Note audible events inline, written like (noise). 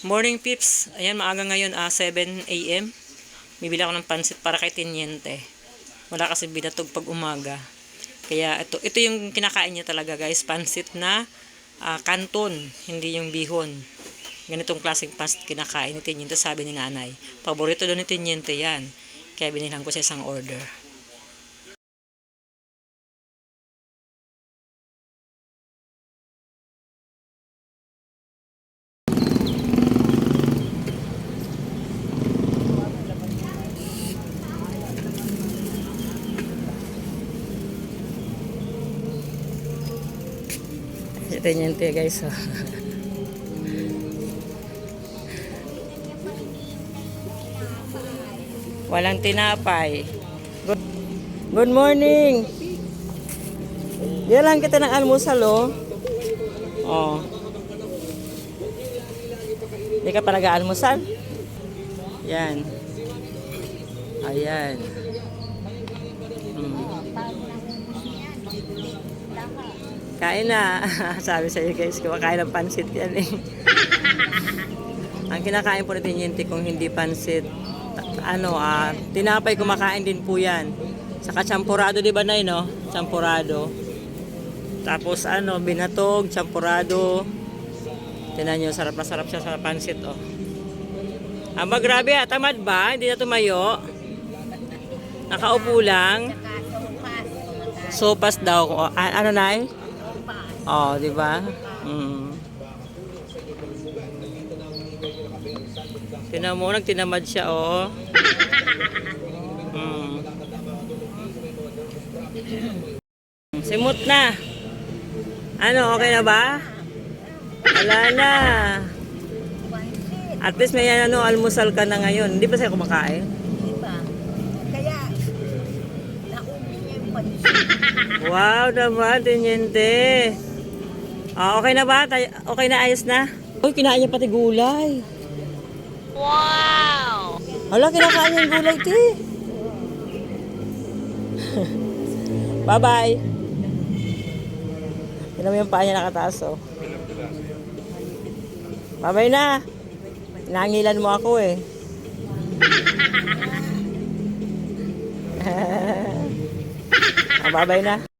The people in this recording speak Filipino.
Morning pips. Ayan, maaga ngayon, ah, 7 a.m. Bibili ako ng pansit para kay Tiniente. Wala kasi binatog pag umaga. Kaya ito, ito yung kinakain niya talaga guys. Pansit na ah, kanton, hindi yung bihon. Ganitong klaseng pansit kinakain ni Tiniente, sabi ni nanay. Paborito daw ni Tiniente yan. Kaya binilhan ko sa isang order. Si Tiniente guys. Oh. Walang tinapay. Good, good morning. Yan lang kita ng almusal, oh. Oh. Hindi ka pa nag-aalmusal? Yan. Ayan. Hmm. Kain na. (laughs) Sabi sa iyo guys, kumakain ng pansit yan eh. Ang kinakain po natin yun, kung hindi pansit, ano, ah, tinapay kumakain din po yan. Saka champurado, di ba na no? Champurado. Tapos ano, binatog, champurado. Tinan nyo, sarap na sarap siya sa pansit, oh. Aba, grabe, ah, tamad ba? Hindi na tumayo. Nakaupo lang. Sopas daw. ko. A- ano na Oh, di ba? Mm. Tinan mo, nagtinamad siya, oh. Mm. Simot na. Ano, okay na ba? Wala na. At least may ano, almusal ka na ngayon. Hindi ba sa'yo kumakain? Wow naman, tinyente. Ah, okay na ba? Tay- Okay na, ayos na? Uy, kinain niya pati gulay. Wow! Hala, kinakain niya yung gulay, ti. Bye-bye. Tignan mo yung paa niya nakataas, oh. Bye-bye na. Nangilan mo ako, eh. (laughs) ah, bye-bye na.